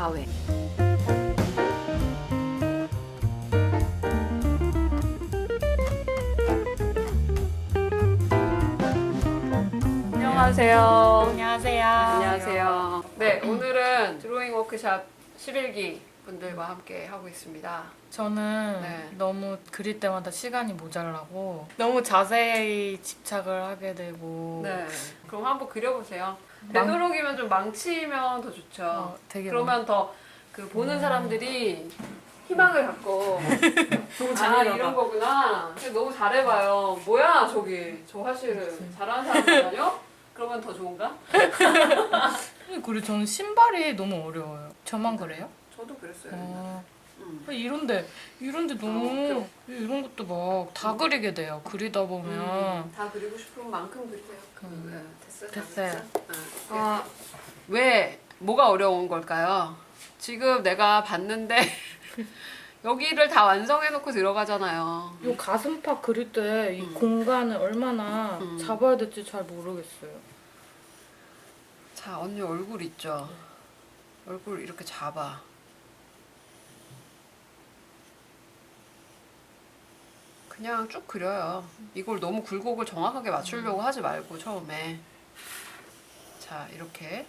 사회. 안녕하세요. 안녕하세요. 안녕하세요. 네, 오늘은 드로잉 워크샵 11기 분들과 함께 하고 있습니다. 저는 네. 너무 그릴 때마다 시간이 모자라고 너무 자세히 집착을 하게 되고 네. 그럼 한번 그려보세요. 망- 되도록이면 좀 망치면 더 좋죠. 어, 되게 그러면 더 그 보는 사람들이 희망을 갖고 너무 아 잘하려다. 이런 거구나. 근데 너무 잘해봐요. 뭐야 저기 저 화실은 잘하는 사람 아니요? 그러면 더 좋은가? 그리고 저는 신발이 너무 어려워요. 저만 그래요? 저도 그랬어요. 어, 음. 이런데 이런데 너무 어려워. 이런 것도 막 다 그리게 돼요. 그리다 보면 음, 다 그리고 싶은 만큼 그리세요. 음. 네, 됐어요. 됐어요. 됐어? 네. 아, 왜 뭐가 어려운 걸까요? 지금 내가 봤는데 여기를 다 완성해놓고 들어가잖아요. 이 가슴팍 그릴 때 이 음. 공간을 얼마나 음. 잡아야 될지 잘 모르겠어요. 자, 언니 얼굴 있죠? 얼굴 이렇게 잡아. 그냥 쭉 그려요. 이걸 너무 굴곡을 정확하게 맞추려고 하지 말고 처음에. 자, 이렇게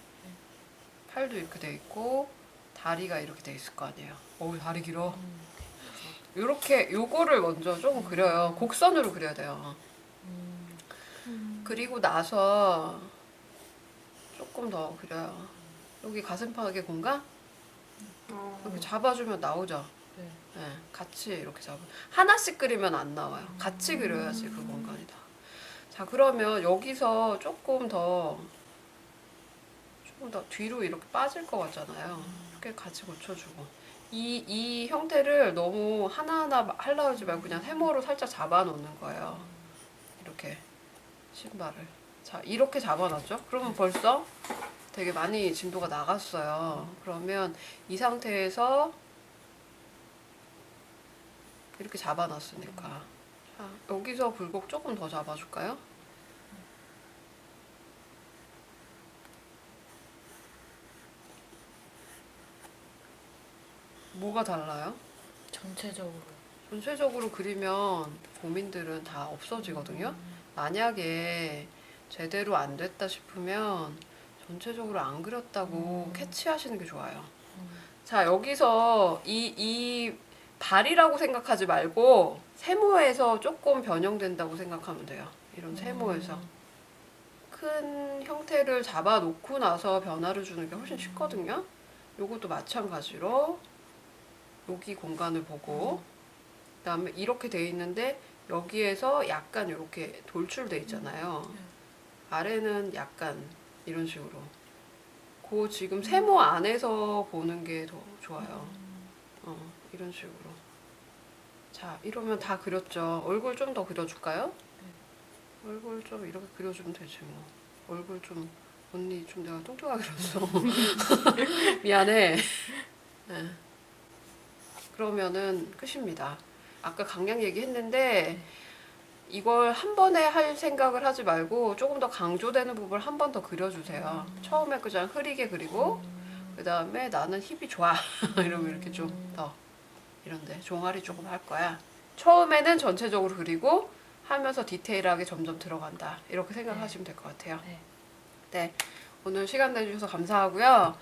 팔도 이렇게 돼 있고 다리가 이렇게 돼 있을 거 아니에요. 어우, 다리 길어. 요렇게 요거를 먼저 조금 그려요. 곡선으로 그려야 돼요. 그리고 나서 조금 더 그려요. 여기 가슴팍의 공간 이렇게 잡아주면 나오죠. 네. 네, 같이 이렇게 잡아. 하나씩 그리면 안 나와요. 같이 그려야지 그 공간이 다. 자 그러면 여기서 조금 더 조금 더 뒤로 이렇게 빠질 것 같잖아요. 이렇게 같이 고쳐주고 이 이 형태를 너무 하나하나 하려 하지 말고 그냥 세모로 살짝 잡아놓는 거예요. 이렇게 신발을. 자 이렇게 잡아놨죠? 그러면 벌써 되게 많이 진도가 나갔어요. 그러면 이 상태에서 이렇게 잡아놨으니까. 자, 여기서 굴곡 조금 더 잡아줄까요? 뭐가 달라요? 전체적으로. 전체적으로 그리면 고민들은 다 없어지거든요. 만약에 제대로 안 됐다 싶으면 전체적으로 안 그렸다고 음. 캐치하시는 게 좋아요. 음. 자, 여기서 이, 이 발이라고 생각하지 말고 세모에서 조금 변형된다고 생각하면 돼요. 이런 세모에서. 큰 형태를 잡아놓고 나서 변화를 주는 게 훨씬 쉽거든요. 요것도 마찬가지로 여기 공간을 보고 그 다음에 이렇게 돼 있는데 여기에서 약간 이렇게 돌출돼 있잖아요. 아래는 약간 이런 식으로. 그 지금 세모 안에서 보는 게 더 좋아요. 어, 이런 식으로. 자, 이러면 다 그렸죠. 얼굴 좀 더 그려줄까요? 얼굴 좀 이렇게 그려주면 되지 뭐. 얼굴 좀 언니 좀 내가 뚱뚱하게 그렸어. 미안해. 네. 그러면은 끝입니다. 아까 강약 얘기했는데 이걸 한 번에 할 생각을 하지 말고 조금 더 강조되는 부분을 한 번 더 그려주세요. 처음에 그냥 흐리게 그리고 그 다음에 나는 힙이 좋아 이러면 이렇게 좀 더 이런데 종아리 조금 할 거야. 처음에는 전체적으로 그리고 하면서 디테일하게 점점 들어간다 이렇게 생각하시면 될 것 같아요. 네. 네 오늘 시간 내주셔서 감사하고요.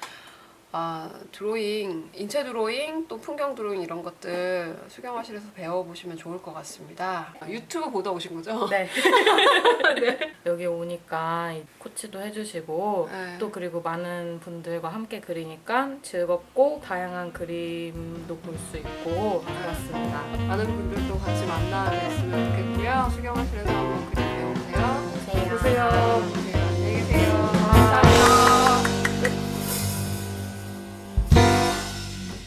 아, 드로잉, 인체 드로잉, 또 풍경 드로잉 이런 것들 수경화실에서 배워보시면 좋을 것 같습니다. 아, 유튜브 보다 오신 거죠? 네. 여기 오니까 이 코치도 해주시고 네. 또 그리고 많은 분들과 함께 그리니까 즐겁고 다양한 그림도 볼 수 있고 좋았습니다. 많은 분들도 같이 만나뵀으면 좋겠고요. 수경화실에서